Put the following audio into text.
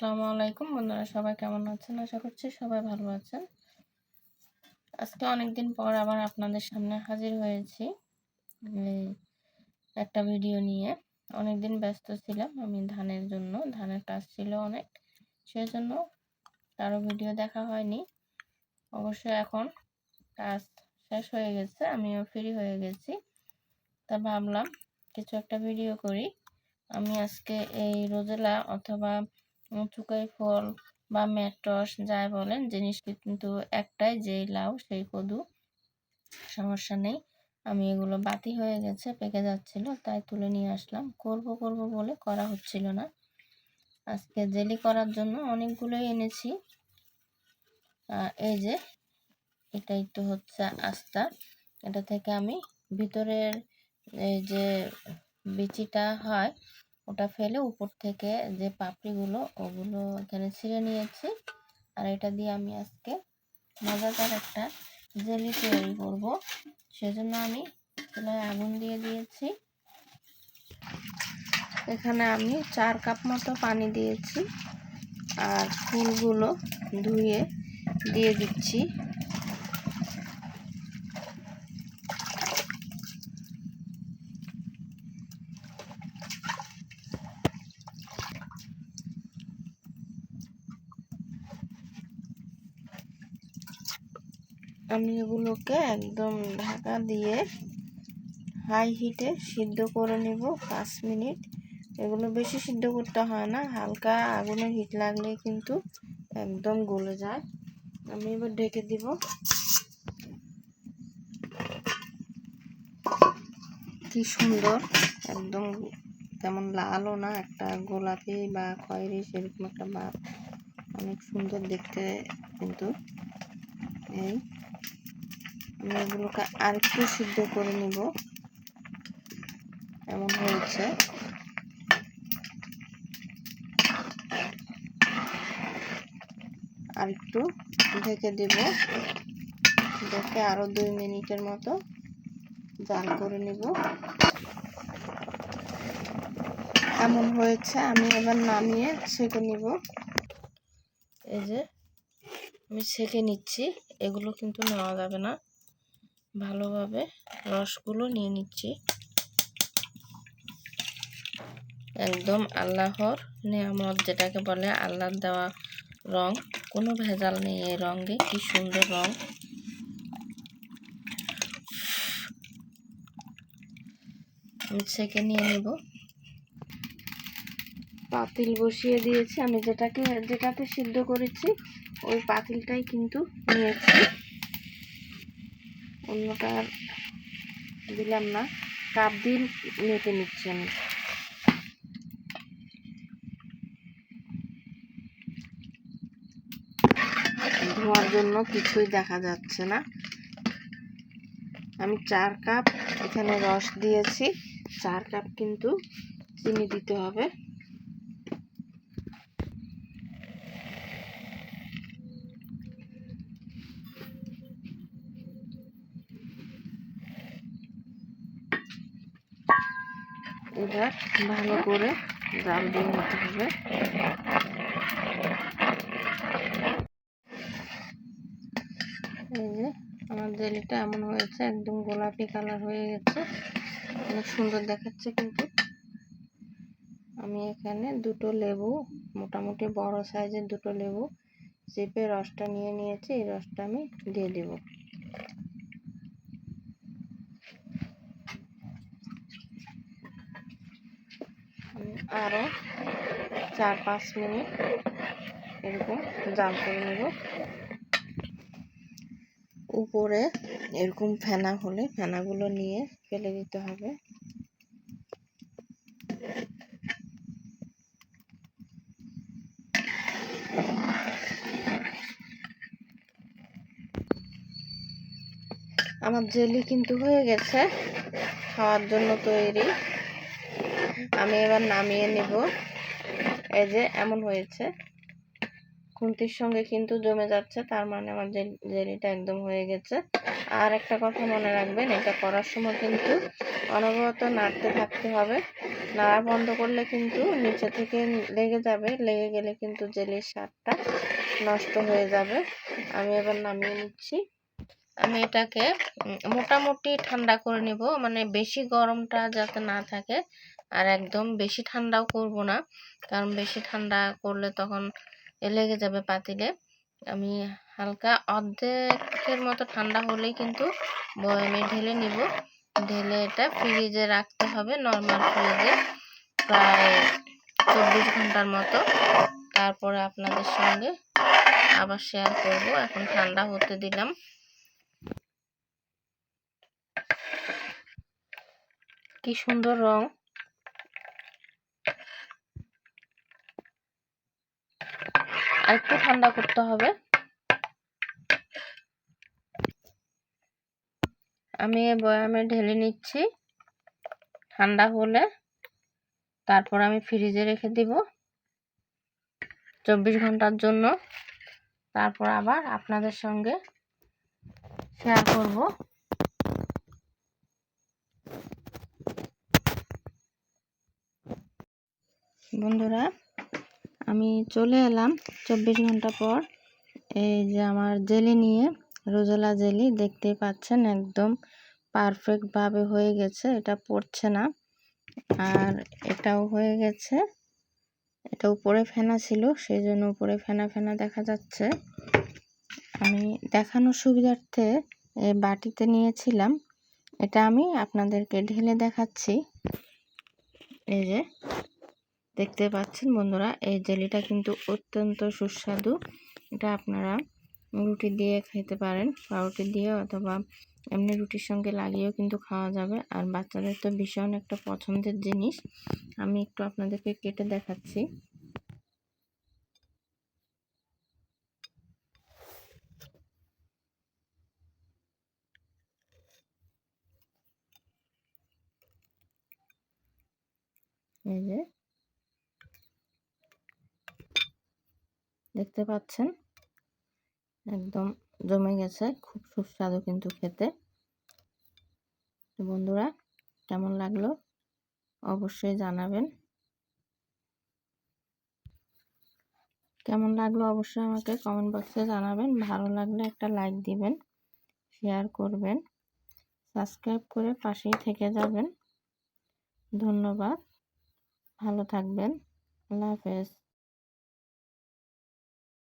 আসসালামু আলাইকুম। বন্ধুরা সবাই কেমন আছেন? আশা করছি সবাই ভালো আছেন। আজকে অনেকদিন পর আবার আপনাদের সামনে হাজির হয়েছি একটা ভিডিও নিয়ে। অনেকদিন ব্যস্ত ছিলাম আমি ধানের জন্য। ধানের কাজ ছিল অনেক, সেজন্য কারও ভিডিও দেখা হয়নি। অবশ্য এখন কাজ শেষ হয়ে গেছে, আমিও ফ্রি হয়ে গেছি। তা ভাবলাম কিছু একটা ভিডিও করি। আমি আজকে এই রোজেলা অথবা চুকাই ফল বা মেট্রস যাই বলেন জিনিস কিন্তু একটাই যেই লাউ, সেই কদু, সমস্যা নেই। আমি এগুলো বাতি হয়ে গেছে, পেকে যাচ্ছিল, তাই তুলে নিয়ে আসলাম। করব করব বলে করা হচ্ছিল না। আজকে জেলি করার জন্য অনেকগুলোই এনেছি। এই যে, এটাই তো হচ্ছে আস্তা। এটা থেকে আমি ভিতরের এই যে বিচিটা হয় ওটা ফেলে উপর থেকে যে পাপড়িগুলো, ওগুলো এখানে ছিঁড়ে নিয়েছি। আর এটা দিয়ে আমি আজকে মজাদার একটা জেলি তৈরি করব। সেজন্য আমি চুলায় আগুন দিয়ে দিয়েছি। এখানে আমি চার কাপ মতো পানি দিয়েছি। আর ফুলগুলো ধুয়ে দিয়ে দিচ্ছি। আমি এগুলোকে একদম ঢাকা দিয়ে হাই হিটে সিদ্ধ করে নেব পাঁচ মিনিট। এগুলো বেশি সিদ্ধ করতে হয় না, হালকা আগুনে হিট লাগলে কিন্তু একদম গলে যায়। আমি এবার ঢেকে দিব। কি সুন্দর, একদম তেমন লালও না, একটা গোলাপি বা খয়েরি সেরকম একটা ভাব। অনেক সুন্দর দেখতে কিন্তু এই। আমি এগুলোকে আরেকটু সিদ্ধ করে নিব। এমন হয়েছে। আরেকটু ঢেকে দেব। দেখে আরও দুই মিনিটের মতো জাল করে নিব। এমন হয়েছে, আমি এবার নামিয়ে ছেঁকে নিব। এই যে, আমি ছেঁকে নিচ্ছি, এগুলো কিন্তু নেওয়া যাবে না। ভালোভাবে রসগুলো নিয়ে নিচ্ছি। একদম আল্লাহর নিয়ামত যেটাকে বলে আল্লাহর দেওয়া রং। কোনো ভেজাল নেই এই রঙে কি সুন্দর রং। আমি ছেঁকে নিয়ে নিব। পাতিল বসিয়ে দিয়েছি। আমি যেটাকে, যেটাতে সিদ্ধ করেছি, ওই পাতিলটাই কিন্তু নিয়েছি। অন্যটা আর দিলাম না। কাপ দিয়ে মেপে নিচ্ছি আমি। ধোয়ার জন্য কিছুই দেখা যাচ্ছে না। আমি চার কাপ এখানে রস দিয়েছি। চার কাপ কিন্তু চিনি দিতে হবে। এবার ভালো করে জাল দিয়ে নিতে হবে। এই যে আমার জেলিটা এমন হয়েছে, একদম গোলাপি কালার হয়ে গেছে। অনেক সুন্দর দেখাচ্ছে কিন্তু। আমি এখানে দুটো লেবু, মোটামুটি বড় সাইজের দুটো লেবু চেপে রসটা নিয়ে নিয়েছি, এই রসটা আমি দিয়ে দেবো। আরও চার, পাঁচ মিনিট এরকম জাল করে নেব। উপরে এরকম ফেনা হলে ফেনাগুলো নিয়ে ফেলে দিতে হবে। আমার জেলি কিন্তু হয়ে গেছে, খাওয়ার জন্য তৈরি। আমি এবার নামিয়ে নিব। এই যে এমন হয়েছে। খুন্তির সঙ্গে কিন্তু জমে যাচ্ছে, তার মানে আমার জেলিটা একদম হয়ে গেছে। আর একটা কথা মনে রাখবেন, এটা করার সময় কিন্তু অনবরত নাড়তে থাকতে হবে। নাড়া বন্ধ করলে কিন্তু নিচে থেকে লেগে যাবে, লেগে গেলে কিন্তু জেলির স্বাদটা নষ্ট হয়ে যাবে। আমি এবার নামিয়ে নিচ্ছি। আমি এটাকে মোটামুটি ঠান্ডা করে নিব। মানে বেশি গরমটা যাতে না থাকে, আর একদম বেশি ঠান্ডাও করব না। কারণ বেশি ঠান্ডা করলে তখন লেগে যাবে পাতিলে। আমি হালকা অর্ধেকের মতো ঠান্ডা হলেই কিন্তু বয়মে ঢেলে নিব। ঢেলে এটা ফ্রিজে রাখতে হবে নর্মাল ফ্রিজে প্রায় চব্বিশ ঘণ্টার মতো। তারপরে আপনাদের সঙ্গে আবার শেয়ার করব। এখন ঠান্ডা হতে দিলাম। কি সুন্দর রং। একটু ঠান্ডা করতে হবে। আমি বয়ামে ঢেলে নিচ্ছি। ঠান্ডা হলে তারপর আমি ফ্রিজে রেখে দিব চব্বিশ ঘণ্টার জন্য। তারপর আবার আপনাদের সঙ্গে শেয়ার করব। বন্ধুরা, আমি চলে এলাম চব্বিশ ঘণ্টা পর। এই যে আমার জেলি নিয়ে, রোজলা জেলি, দেখতেই পাচ্ছেন একদম পারফেক্টভাবে হয়ে গেছে, এটা পড়ছে না। আর এটাও হয়ে গেছে, এটা উপরে ফেনা ছিল, সেই জন্য উপরে ফেনা ফেনা দেখা যাচ্ছে। আমি দেখানোর সুবিধার্থে এই বাটিতে নিয়েছিলাম, এটা আমি আপনাদেরকে ঢেলে দেখাচ্ছি। এই যে দেখতে পাচ্ছেন বন্ধুরা, এই জেলিটা কিন্তু অত্যন্ত সুস্বাদু। এটা আপনারা রুটি দিয়ে খেতে পারেন, পাউরুটি দিয়ে অথবা এমনি রুটির সঙ্গে লাগিয়েও কিন্তু খাওয়া যাবে। আর বাচ্চাদের তো ভীষণ একটা পছন্দের জিনিস। আমি একটু আপনাদেরকে কেটে দেখাচ্ছি। এই যে দেখতে পাচ্ছেন? একদম জমে গেছে, খুব সুস্বাদু কিন্তু খেতে। বন্ধুরা, কেমন লাগল? অবশ্যই জানাবেন। কেমন লাগল অবশ্যই আমাকে কমেন্ট বক্সে জানাবেন। ভালো লাগলে একটা লাইক দিবেন শেয়ার করবেন সাবস্ক্রাইব করে পাশেই থেকে যাবেন। ধন্যবাদ। ভালো থাকবেন। আল্লাহ হাফেজ।